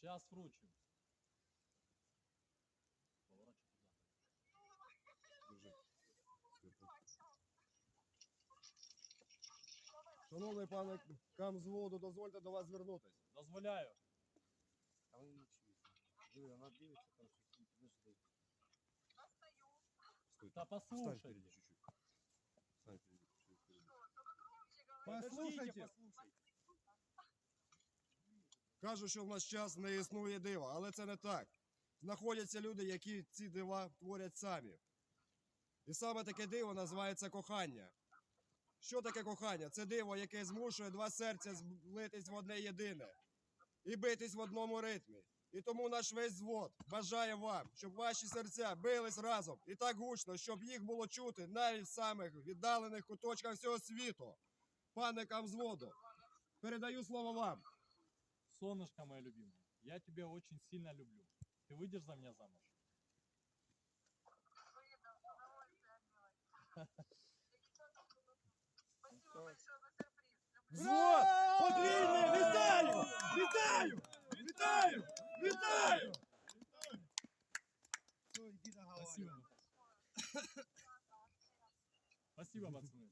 Сейчас вручим. Поворачивай туда. Держи. Шановний пане камзводу, дозвольте до вас звернутися. Дозволяю. А вони не чують. Диви, вона дивиться, там щось підожди. Стой, Да встань послушайте. впереди чуть-чуть. Встань впереди, чуть впереди. Послушайте. Кажуть, що в наш час не існує дива, але це не так. Знаходяться люди, які ці дива творять самі. І саме таке диво називається кохання. Що таке кохання? Це диво, яке змушує два серця злитись в одне єдине і битись в одному ритмі. І тому наш весь звод бажає вам, щоб ваші серця бились разом і так гучно, щоб їх було чути навіть в самих віддалених куточках всього світу. Пане камзводу, передаю слово вам. Солнышко мое любимое, я тебя очень сильно люблю. Ты выйдешь за меня замуж? Взвод! Подвійний! Вітаю! Вітаю! Вітаю! Вітаю! Спасибо. Спасибо, пацаны.